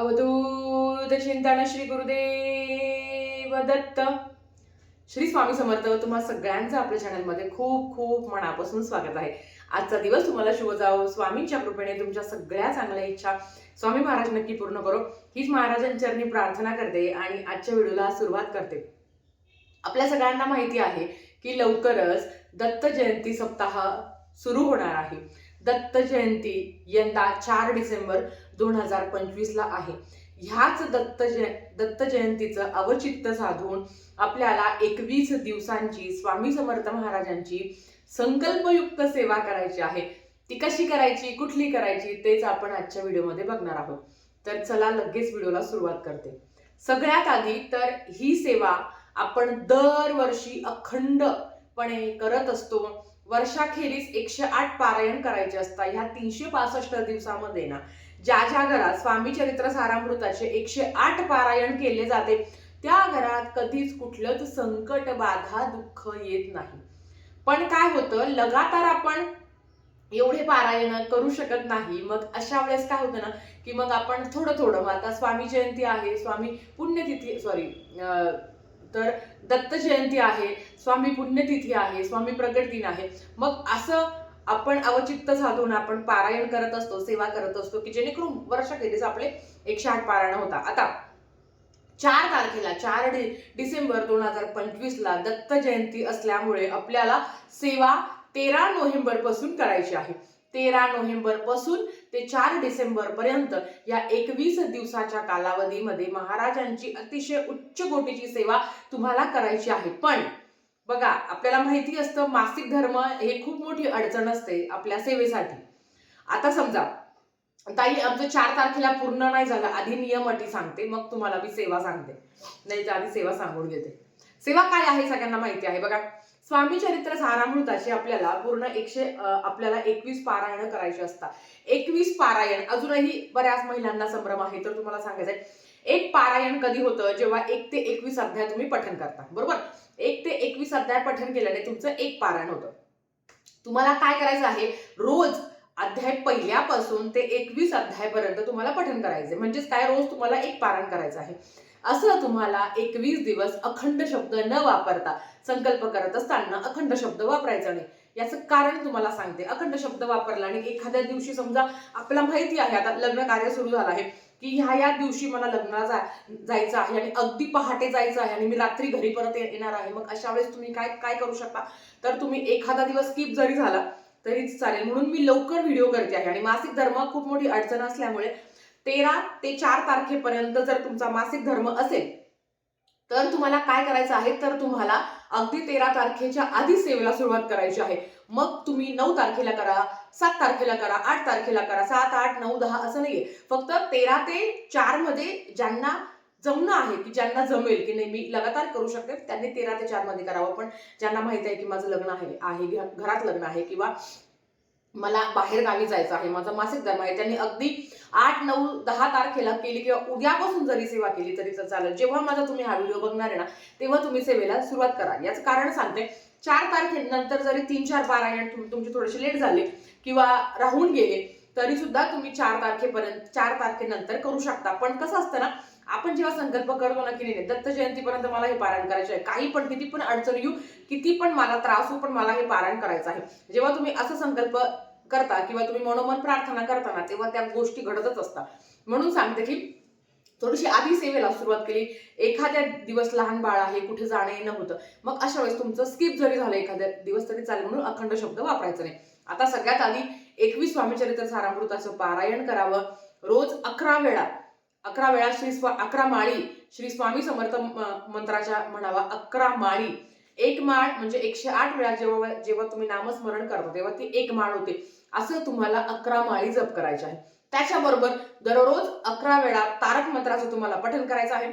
अवधूत चिंतन श्री गुरुदेव दत्त. श्री स्वामी समर्थ तुम्हा सगळ्यांचं आपल्या चॅनलमध्ये खूप खूप मनापासून स्वागत आहे. आजचा दिवस तुम्हाला शुभ जावो. स्वामींच्या कृपेने तुमच्या सगळ्या चांगल्या इच्छा स्वामी महाराज नक्की पूर्ण करो. हीच महाराजांचरणी प्रार्थना करते आणि आजच्या व्हिडिओला सुरुवात करते. आपल्या सगळ्यांना माहिती आहे की लवकरच दत्त जयंती सप्ताह सुरू होणार आहे. दत्त जयंती यंदा चार डिसेंबर दोन हजार पंचवीसला आहे. ह्याच दत्त जय दत्त जयंतीचं अवचित्त साधून आपल्याला एकवीस दिवसांची स्वामी समर्थ महाराजांची संकल्पयुक्त सेवा करायची आहे. ती कशी करायची कुठली करायची तेच आपण आजच्या व्हिडिओमध्ये बघणार आहोत. तर चला लगेच व्हिडिओला सुरुवात करते. सगळ्यात आधी तर ही सेवा आपण दरवर्षी अखंडपणे करत असतो. वर्षाखेरीस एकशे आठ पारायण करायचे असतात ह्या तीनशे पासष्ट दिवसामध्ये ना ज्या ज्या घरात स्वामी चरित्र सारामृताचे एकशे आठ पारायण केले जाते त्या घरात कधीच कुठलंच संकट बाधा दुःख येत नाही. पण काय होतं लगातार आपण एवढे पारायण करू शकत नाही मग अशा वेळेस काय होतं ना की मग आपण थोडं थोडं मग आता स्वामी जयंती आहे स्वामी पुण्यतिथी सॉरी तर दत्त जयंती आहे स्वामी पुण्यतिथी आहे स्वामी प्रगट दिन आहे. मग असं आपण अवचित्त साधून आपण पारायण करत असतो सेवा करत असतो की जेणेकरून वर्षाखेरीस आपले एकशे आठ पारायण होता. आता चार तारखेला चार डि डिसेंबर दोन हजार पंचवीसला दत्त जयंती असल्यामुळे आपल्याला सेवा तेरा नोव्हेंबरपासून करायची आहे. तेरा नोव्हेंबरपासून ते चार डिसेंबर पर्यंत या एकवीस दिवसाच्या कालावधीमध्ये महाराजांची अतिशय उच्च कोटीची सेवा तुम्हाला करायची आहे. पण बघा आपल्याला माहिती असतं मासिक धर्म हे खूप मोठी अडचण असते आपल्या सेवेसाठी. आता समजा ताई आमचं चार तारखेला पूर्ण नाही झालं आधी नियम अटी सांगते मग तुम्हाला मी सेवा सांगते. नाही तर आधी सेवा सांगून घेते. सेवा काय आहे सगळ्यांना माहिती आहे बघा. स्वामी चरित्र सारामृताचे आपल्याला पूर्ण एकशे आपल्याला एकवीस पारायण करायचे असतात. एकवीस पारायण अजूनही बऱ्याच महिलांना संभ्रम आहे तर तुम्हाला सांगायचंय. एक पारायण कधी होतं? जेव्हा एक ते एकवीस अध्याय तुम्ही पठन करता. बरोबर? एक ते एकवीस अध्याय पठन केल्याने तुमचं एक पारायण होतं. तुम्हाला काय करायचं आहे? रोज अध्याय पहिल्यापासून ते एकवीस अध्यायपर्यंत तुम्हाला पठन करायचे म्हणजेच काय? रोज तुम्हाला एक पारायण करायचं आहे. असं तुम्हाला एकवीस दिवस अखंड शब्द न वापरता संकल्प करत असताना अखंड शब्द वापरायचा नाही. याचं कारण तुम्हाला सांगते. अखंड शब्द वापरला आणि एखाद्या दिवशी समजा आपल्याला माहिती आहे आता लग्न कार्य सुरू झालं आहे की ह्या या दिवशी मला लग्नाला जा- जायचं आहे आणि अगदी पहाटे जायचं आहे आणि मी रात्री घरी परत येणार आहे. मग अशा वेळेस तुम्ही काय काय करू शकता? तर तुम्ही एखादा दिवस स्किप जरी झाला तरीच चालेल. म्हणून मी लवकर व्हिडिओ करते आहे आणि मासिक धर्म खूप मोठी अडचण असल्यामुळे तेरा ते चार तारखेपर्यंत जर तुमचा मासिक धर्म असेल तर तुम्हाला काय करायचं आहे? तर तुम्हाला अगदी तेरा तारखेच्या आधी सेवेला सुरुवात करायची आहे. मग तुम्ही नऊ तारखेला करा सात तारखेला करा आठ तारखेला करा सात आठ नऊ दहा असं नाहीये. फक्त तेरा ते चारमध्ये ज्यांना जमणं आहे की ज्यांना जमेल की नाही मी लगातार करू शकते त्यांनी तेरा ते चारमध्ये करावं. पण ज्यांना माहीत आहे की माझं लग्न आहे आहे घरात लग्न आहे किंवा मला बाहेर गावी जायचं आहे. माझा मासिक धर्म आहे. त्यांनी अगदी आठ नऊ दहा तारखेला केली किंवा उद्यापासून जरी सेवा केली तरी तर चालेल. जेव्हा माझा तुम्ही हा व्हिडिओ बघणार आहे ना तेव्हा तुम्ही सेवेला सुरुवात करा. याचं कारण सांगते. चार तारखेनंतर जरी तीन चार पारायण तुम- तुमचे थोडेसे लेट झाले किंवा राहून गेले तरी सुद्धा तुम्ही चार तारखेपर्यंत चार तारखेनंतर करू शकता. पण कसं असतं ना आपण जेव्हा संकल्प करतो ना की नाही नाही, दत्त जयंतीपर्यंत मला हे पारायण करायचे आहे. काही पण किती पण अडचण येऊ किती पण मला त्रास होऊ पण मला हे पारायण करायचं आहे. जेव्हा तुम्ही असं संकल्प करता किंवा तुम्ही मनोमन प्रार्थना करताना तेव्हा त्या गोष्टी घडतच असतात. म्हणून सांगते की थोडीशी आधी सेवेला सुरुवात केली. एखाद्या दिवस लहान बाळ आहे कुठे जाणं येणं होतं. मग अशा वेळेस तुमचं स्किप जरी झालं एखाद्या दिवस तरी चालेल म्हणून अखंड शब्द वापरायचा नाही. आता सगळ्यात आधी एकवीस स्वामीचरित्र सारामृताचं पारायण करावं. रोज अकरा वेळा अकरा वेळा श्री स्वा अकरा माळी श्री स्वामी समर्थ मंत्राच्या म्हणावा अकरा माळी. एक माळ म्हणजे एकशे आठ वेळा जेव्हा जेव्हा तुम्ही नामस्मरण करता तेव्हा ती एक माळ होते. असं तुम्हाला अकरा माळी जप करायचे आहे. त्याच्याबरोबर दररोज अकरा वेळा तारक मंत्राचं तुम्हाला पठन करायचं आहे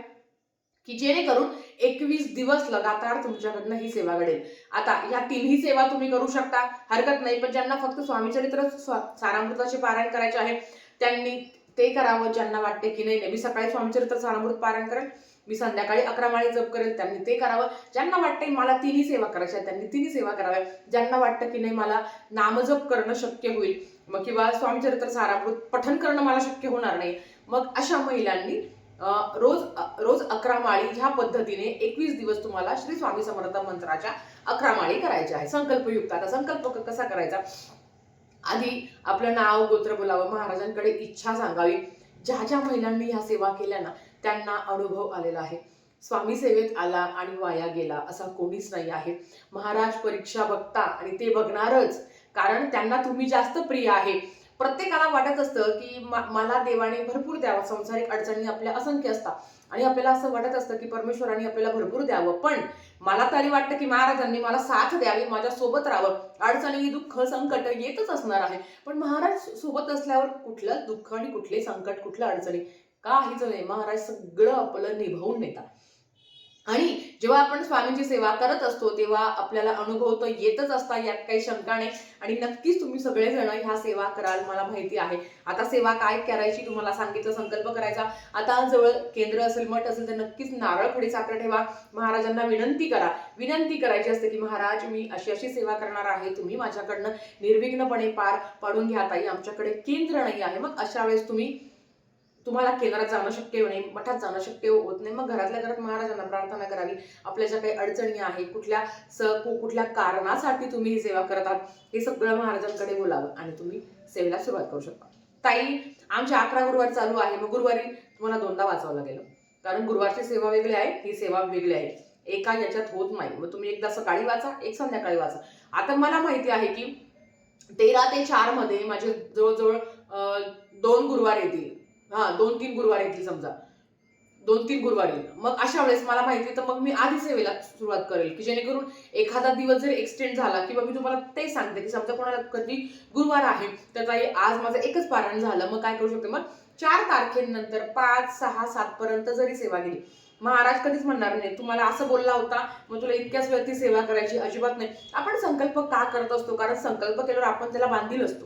की जेणेकरून एकवीस दिवस लगातार तुमच्याकडनं ही सेवा घडेल. आता या तिन्ही सेवा तुम्ही करू शकता. हरकत नाही पण ज्यांना फक्त स्वामीचरित्र स्वा- सारामृताचे पारायण करायचे आहे त्यांनी ते करावं ज्यांना वाटते की नाही नाही मी सकाळी स्वामीचरित्र सारामृत पारायण करेल मी संध्याकाळी अकरा माळी जप करेल त्यांनी ते करावं. ज्यांना वाटतंय मला तिन्ही सेवा करायच्या आहे त्यांनी तिन्ही सेवा कराव्या ज्यांना वाटतं की नाही मला नामजप करणं शक्य होईल मग किंवा स्वामीचरित्र सारामृत पठन करणं मला शक्य होणार नाही. मग अशा महिलांनी रोज रोज अकरा माळी ह्या पद्धतीने एकवीस दिवस तुम्हाला श्री स्वामी समर्थ मंत्राच्या अकरा माळी करायच्या आहे संकल्पयुक्त. आता संकल्प कसा करायचा? आधी आपलं नाव गोत्र बोलावं महाराजांकडे इच्छा सांगावी. ज्या ज्या महिलांनी ह्या सेवा केल्या ना त्यांना अनुभव आलेला आहे. स्वामी सेवेत आला आणि वाया गेला असा कोणीच नाही आहे. महाराज परीक्षा बघता आणि ते बघणारच कारण त्यांना तुम्ही जास्त प्रिय आहे. प्रत्येकाला वाटत असतं की म- मला देवाने भरपूर द्यावं संसारिक अडचणी आपल्या असंख्य असतात. आणि आपल्याला असं वाटत असतं की परमेश्वराने आपल्याला भरपूर द्यावं. पण मला तरी वाटतं की महाराजांनी मला साथ द्यावी माझ्या सोबत राहावं. अडचणी दुःख संकट येतच असणार आहे. पण महाराज सोबत असल्यावर कुठलं दुःख आणि कुठले संकट कुठलं अडचणी? काहीच नाही. महाराज सगळं आपलं निभावून नेतात. आणि जेव्हा आपण स्वामींची सेवा करत असतो तेव्हा आपल्याला अनुभव तर येतच असता यात काही शंका नाही. आणि नक्कीच तुम्ही सगळेजण ह्या सेवा कराल मला माहिती आहे. आता सेवा काय करायची तुम्हाला सांगितलं संकल्प करायचा. आता जवळ केंद्र असेल मठ असेल तर नक्कीच नारळ खडी साखर ठेवा. महाराजांना विनंती करा. विनंती करायची असते की महाराज मी अशी अशी सेवा करणार आहे तुम्ही माझ्याकडनं निर्विघ्नपणे पार पाडून घ्या ताई. आमच्याकडे केंद्र नाही आहे. मग अशा वेळेस तुम्ही तुम्हाला केंद्रात जाणं शक्य नाही मठात जाणं शक्य होत नाही. मग घरातल्या घरात महाराजांना प्रार्थना करावी. आपल्या ज्या काही अडचणी आहेत कुठल्या स कु- कुठल्या कारणासाठी तुम्ही ही सेवा करतात हे सगळं महाराजांकडे बोलावं आणि तुम्ही सेवेला सुरुवात करू शकता. ताई आमचे अकरा गुरुवार चालू आहे. मग गुरुवारी तुम्हाला दोनदा वाचावं लागेल. कारण गुरुवारची सेवा वेगळी आहे ही सेवा वेगळी आहे. एका याच्यात होत नाही. मग तुम्ही एकदा सकाळी वाचा एक संध्याकाळी वाचा. आता मला माहिती आहे की तेरा ते चारमध्ये माझे जवळजवळ दोन गुरुवार येतील. हा दोन तीन गुरुवार येतील समजा. दोन तीन गुरुवार येईल. मग अशा वेळेस मला माहिती तर मग मी आधी सेवेला सुरुवात करेल की जेणेकरून एखादा दिवस जर एक्सटेंड झाला किंवा मी तुम्हाला ते सांगते की समजा कोणाला कधी गुरुवार आहे तर ताई आज माझं एकच पारायण झालं मग काय करू शकते? मग चार तारखेनंतर पाच सहा सात पर्यंत जरी सेवा गेली महाराज कधीच म्हणणार नाही तुम्हाला असं बोलला होता मग तुला इतक्याच वेळ ती सेवा करायची अजिबात नाही. आपण संकल्प का करत असतो? कारण संकल्प केल्यावर आपण त्याला बांधील असतो.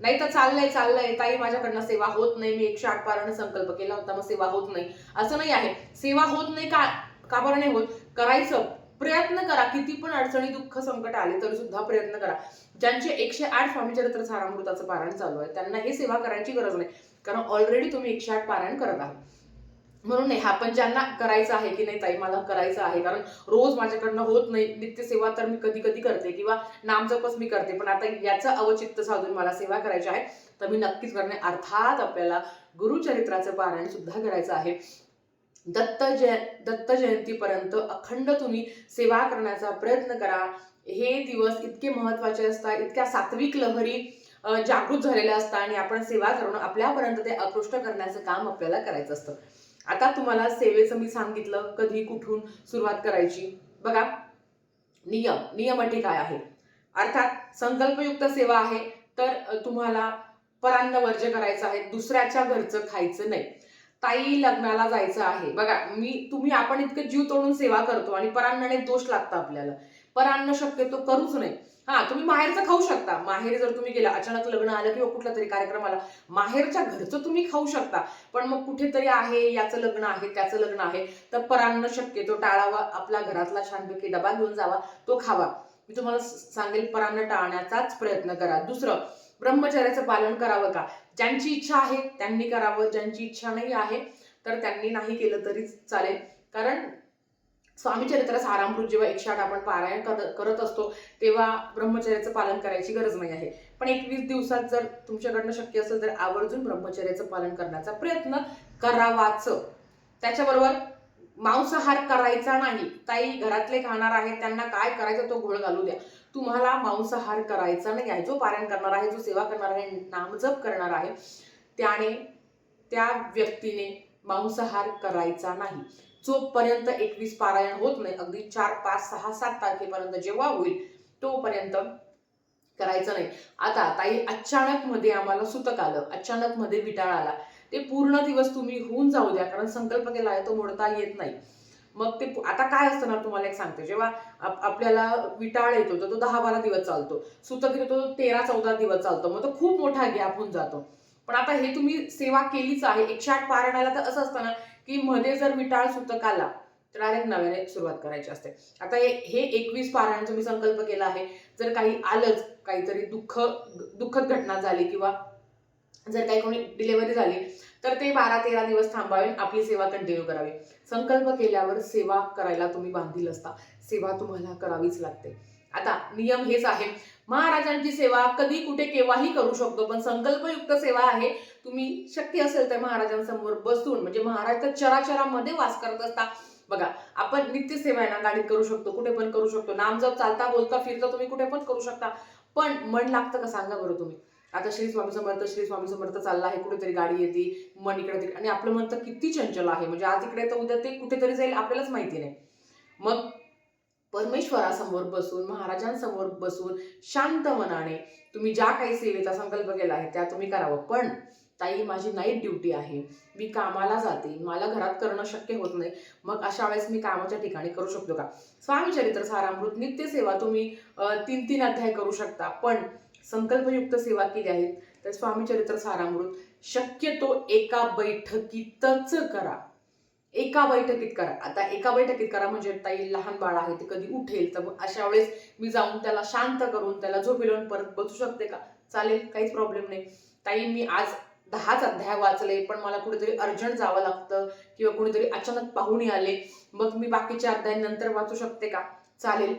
नाही तर चाललंय चाललंय. ताई माझ्याकडनं सेवा होत नाही. मी एकशे आठ पारण संकल्प केला होता मग सेवा होत नाही. असं नाही आहे. सेवा होत नाही का? का बरं नाही होत? करायचं. प्रयत्न करा. किती पण अडचणी दुःख संकट आले तरी सुद्धा प्रयत्न करा. ज्यांचे एकशे आठ स्वामी चरित्र सारामृताचं पारायण चालू आहे त्यांना हे सेवा करायची गरज नाही. कारण ऑलरेडी तुम्ही एकशे आठ पारायण करत आहात. म्हणून नाही हा पण ज्यांना करायचं आहे की नाही ताई मला करायचं आहे. कारण रोज माझ्याकडनं होत नाही नित्यसेवा तर मी कधी कधी करते किंवा नामजपच मी करते. पण आता याचं अवचित्त साधून मला सेवा करायची आहे तर मी नक्कीच करणे. अर्थात आपल्याला गुरुचरित्राचं पारायण सुद्धा करायचं आहे. दत्त जय दत्त जयंतीपर्यंत अखंड तुम्ही सेवा करण्याचा प्रयत्न करा. हे दिवस इतके महत्त्वाचे असतात इतक्या सात्विक लहरी जागृत झालेल्या असतात आणि आपण सेवा करून आपल्यापर्यंत ते आकृष्ट करण्याचं काम आपल्याला करायचं असतं. आता तुम्हाला सेवेचं मी सांगितलं कधी कुठून सुरुवात करायची. बघा नियम नियम अटी काय आहे? अर्थात संकल्पयुक्त सेवा आहे तर तुम्हाला परान्न वर्ज्य करायचं आहे दुसऱ्याच्या घरचं खायचं नाही. ताई लग्नाला जायचं आहे. बघा मी तुम्ही आपण इतकं जीव तोडून सेवा करतो आणि परान्नाने दोष लागतं आपल्याला. परान्न शक्यतो करूच नाही. हा तुम्ही माहेरचं खाऊ शकता. माहेर जर तुम्ही गेला अचानक लग्न आलं किंवा कुठला तरी कार्यक्रम आला माहेरच्या घरचं तुम्ही खाऊ शकता. पण मग कुठेतरी आहे याचं लग्न आहे त्याचं लग्न आहे तर परांना शक्यतो टाळावा आपला घरातला छानपैकी डबा घेऊन जावा तो खावा. मी तुम्हाला सांगेल परांना टाळण्याचाच प्रयत्न करा. दुसरं ब्रह्मचर्याचं पालन करावं का? ज्यांची इच्छा आहे त्यांनी करावं. ज्यांची इच्छा नाही आहे तर त्यांनी नाही केलं तरी चालेल. कारण स्वामी चरित्र सारामृत जेव्हा एकशे आठ आपण पारायण करत असतो तेव्हा ब्रह्मचर्याचं पालन करायची गरज नाही आहे. पण एकवीस दिवसात जर तुमच्याकडनं शक्य असेल तर आवर्जून ब्रह्मचर्याचं पालन करण्याचा प्रयत्न करावाच. त्याच्याबरोबर मांसाहार करायचा नाही. ताई घरातले खाणार आहेत त्यांना काय करायचं तो घोळ घालू द्या. तुम्हाला मांसाहार करायचा नाही आहे. जो पारायण करणार आहे जो सेवा करणार आहे नामजप करणार आहे त्याने त्या व्यक्तीने मांसाहार करायचा नाही. जोपर्यंत एकवीस पारायण होत नाही अगदी चार पाच सहा सात तारखेपर्यंत जेव्हा होईल तोपर्यंत करायचं नाही. आता ताई अचानक मध्ये आम्हाला सुतक आलं अचानक मध्ये विटाळ आला. ते पूर्ण दिवस तुम्ही होऊन जाऊ द्या कारण संकल्प केला आहे तो मोडता येत नाही. मग ते आता काय असतं ना तुम्हाला एक सांगते. जेव्हा आपल्याला विटाळ येतो तर तो दहा बारा दिवस चालतो. सुतक येतो तो तेरा चौदा दिवस चालतो. मग तो खूप मोठा गॅप होऊन जातो. पण आता हे तुम्ही सेवा केलीच आहे एकशे आठ पारायणाला तर असं असतं ना की मध्ये जर विटाळ सुतक आला तर डायरेक्ट नव्याने सुरुवात करायची असते. आता हे एकवीस पारायणचा मी संकल्प केला आहे. जर काही आलंच काहीतरी दुःख दुःखद घटना झाली किंवा जर काही कोणी डिलेवरी झाली तर ते बारा तेरा दिवस थांबावे आपली सेवा कंटिन्यू करावी. संकल्प केल्यावर सेवा करायला तुम्ही बांधील असता. सेवा तुम्हाला करावीच लागते. आता नियम हेच आहे. महाराजांची सेवा कधी कुठे केव्हाही करू शकतो पण संकल्पयुक्त सेवा आहे. तुम्ही शक्य असेल तर महाराजांसमोर बसून म्हणजे महाराज तर चराचरामध्ये वास करत असता बघा आपण नित्य सेवा आहे ना गाडीत करू शकतो कुठे पण करू शकतो. नाम जप चालता बोलता फिरता तुम्ही कुठे पण करू शकता. पण मन लागतं का सांगा बरं तुम्ही? आता श्री स्वामी समर्थ श्री स्वामी समर्थ चालला आहे कुठेतरी गाडी येते मन इकडे तिकडे. आणि आपलं मन तर किती चंचल आहे. म्हणजे आज इकडे तर उद्या ते कुठेतरी जाईल आपल्यालाच माहिती नाही. मग परमेश्वरासमोर बसून महाराजांसमोर बसून शांत मनाने तुम्ही ज्या काही सेवेचा संकल्प केला आहे त्या तुम्ही करावं. पण ताई माझी नाईट ड्युटी आहे. मी कामाला जाते. मला घरात करणं शक्य होत नाही. मग अशा वेळेस मी कामाच्या ठिकाणी करू शकतो का? स्वामी चरित्र सारामृत नित्य सेवा तुम्ही तीन तीन अध्याय करू शकता. पण संकल्पयुक्त सेवा केली आहेत तर स्वामी चरित्र सारामृत शक्यतो एका बैठकीतच करा. एका बैठकीत करा. आता एका बैठकीत करा म्हणजे ताई लहान बाळ आहे ते कधी उठेल? तर मग अशा वेळेस मी जाऊन त्याला शांत करून त्याला झोपी परत बसू शकते का? चालेल काहीच प्रॉब्लेम नाही. ताई मी आज दहाच अध्याय वाचले पण मला कुठेतरी अर्जंट जावं लागतं किंवा कुणीतरी अचानक पाहुणे आले. मग मी बाकीचे अध्याय नंतर वाचू शकते का? चालेल.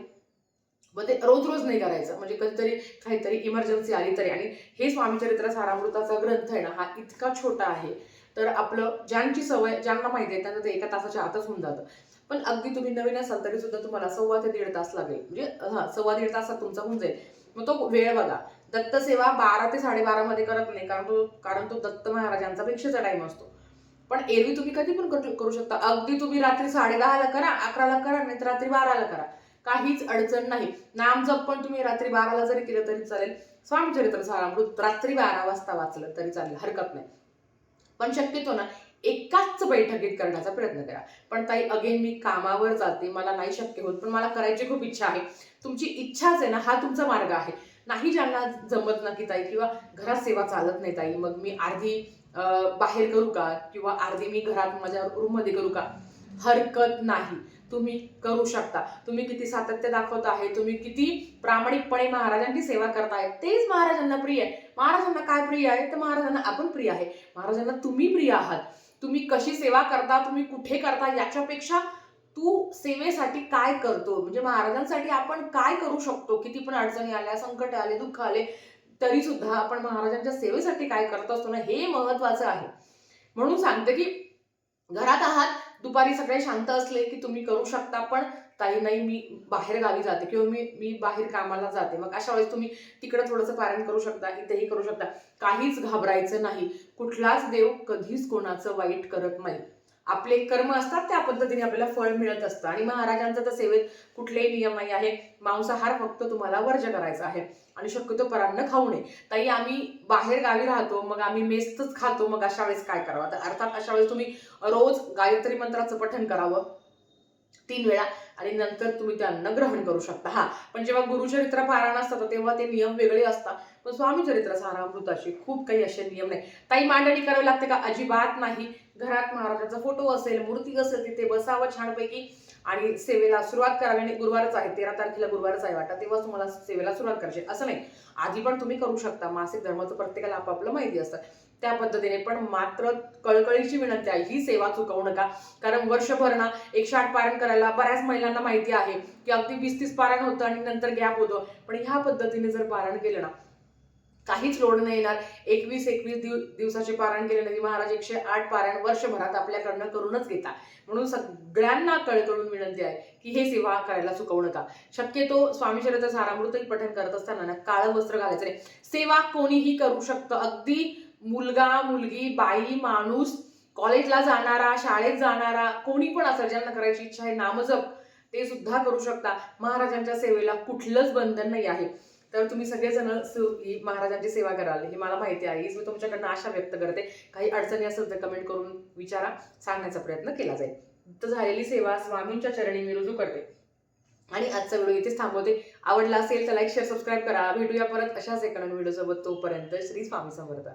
मग ते रोज रोज नाही करायचं. म्हणजे कधीतरी काहीतरी इमर्जन्सी आली तरी. आणि हे स्वामीचरित्र सारामृताचा ग्रंथ आहे ना हा इतका छोटा आहे. तर आपलं ज्यांची सवय ज्यांना माहिती आहे त्यांना ते एका तासाच्या आतच होऊन जातं. पण अगदी तुम्ही नवीन असाल तरी सुद्धा तुम्हाला सव्वा ते दीड तास लागेल. म्हणजे हा सव्वा दीड तासात तुमचा होऊन जाईल. मग तो वेळ बघा. दत्त सेवा बारा ते साडेबारा मध्ये करत नाही कारण तो कारण तो दत्त महाराजांचा पेक्षाचा टाइम असतो. पण एरवी तुम्ही कधी पण करू शकता. अगदी तुम्ही रात्री साडे दहाला करा अकराला करा नाही तर रात्री बाराला करा. काहीच अडचण नाही. नाम जप पण तुम्ही रात्री बाराला जरी केलं तरी चालेल. स्वामी चरित्र सारामृत रात्री बारा वाजता वाचलं तरी चालेल. हरकत नाही. पण शक्यतो ना एकाच बैठकीत करण्याचा प्रयत्न करा. पण ताई अगेन मी कामावर जाते मला नाही शक्य होत पण मला करायची खूप इच्छा आहे. तुमची इच्छाच आहे ना हा तुमचा मार्ग आहे. नाही ज्यांना जमत ना की ताई किंवा घरात सेवा चालत नाही ताई मग मी अर्धी बाहेर करू का? किंवा अर्धी मी घरात माझ्या रूममध्ये करू का? हरकत नाही. तुम्ही करू शकता. तुम्ही किती सातत्य दाखवत आहे तुम्ही किती प्रामाणिकपणे महाराजांची सेवा करताय तेच महाराजांना प्रिय आहे. महाराजांना काय प्रिय आहे? तर महाराजांना आपण प्रिय आहे. महाराजांना तुम्ही प्रिय आहात. तुम्ही कशी सेवा करता तुम्ही कुठे करता याच्यापेक्षा तू सेवेसाठी काय करतो? म्हणजे महाराजांसाठी आपण काय करू शकतो? किती पण अडचणी आल्या संकट आले दुःख आले तरी सुद्धा आपण महाराजांच्या सेवेसाठी काय करत असतो ना हे महत्वाचं आहे. म्हणून सांगते की घरात आहात दुपारी सगळे शांत असले की तुम्ही करू शकता पण ताई नाही मी बाहेर गावी जाते किंवा मी मी बाहेर कामाला जाते. मग अशा वेळेस तुम्ही तिकडे थोडंसं पारायण करू शकता इथेही करू शकता. काहीच घाबरायचं नाही. कुठलाच देव कधीच कोणाचं वाईट करत नाही. आपले कर्म असतात त्या पद्धतीने आपल्याला फळ मिळत असतं. आणि महाराजांचं तर सेवेत कुठलेही नियम नाही आहे. मांसाहार फक्त तुम्हाला वर्ज करायचा आहे. आणि शक्यतो परांना खाऊ नये. ताई आम्ही बाहेर गावी राहतो मग आम्ही मेसच खातो. मग अशा वेळेस काय करावं? तर अर्थात अशा वेळेस तुम्ही रोज गायत्री मंत्राचं पठण करावं. तीन वेळा आणि नंतर तुम्ही ते अन्न ग्रहण करू शकता. हा. पण जेव्हा गुरुचरित्र पारायण असतात तेव्हा ते नियम वेगळे असतात. पण स्वामी चरित्र सारामृताचे खूप काही असे नियम नाही. ताई मांडणी करावी लागते का? अजिबात नाही. घरात महाराजांचा फोटो असेल मूर्ती असेल तिथे बसावं छानपैकी आणि सेवेला सुरुवात करावी. आणि गुरुवारच आहे तेरा तारखेला गुरुवारच आहे वाटतं. तेव्हा तुम्हाला सेवेला सुरुवात करायची. असं नाही. आधी पण तुम्ही करू शकता. मासिक धर्माचं प्रत्येकाला आपापलं माहिती असतं. त्या पद्धतीने. पण मात्र कळकळीची विनंती आहे ही सेवा चुकवू नका. कारण वर्षभर ना एकशे आठ पारण करायला बऱ्याच महिलांना माहिती आहे की अगदी वीस तीस पारायण होतं आणि नंतर गॅप होतो. पण ह्या पद्धतीने जर पारण केलं ना काहीच लोड नाही येणार. एकवीस एकवीस दिव दिवसाचे पारायण केले नाही. महाराज एकशे आठ पारायण वर्षभरात आपल्याकडनं करूनच घेता. म्हणून सगळ्यांना कळकळून विनंती आहे की हे सेवा करायला चुकवू नका. शक्यतो स्वामी चरित्र सारामृतही पठण करत असताना ना काळं वस्त्र घालायचं नाही. सेवा कोणीही करू शकतं. अगदी मुलगा मुलगी बाई माणूस कॉलेजला जाणारा शाळेत जाणारा कोणी पण असेल ज्यांना करायची इच्छा आहे नामजप ते सुद्धा करू शकता. महाराजांच्या सेवेला कुठलंच बंधन नाही आहे. तर तुम्ही सगळेजण ही महाराजांची सेवा कराल हे मला माहिती आहे. हीच मी तुमच्याकडनं आशा व्यक्त करते. काही अडचणी असेल तर कमेंट करून विचारा. सांगण्याचा प्रयत्न केला जाईल. तर झालेली सेवा स्वामींच्या चरणी मी रुजू करते. आणि आजचा व्हिडिओ इथेच थांबवते. आवडला असेल तर लाईक शेअर सबस्क्राईब करा. भेटूया परत अशाच एका नवीन तोपर्यंत श्री स्वामी समर्थ.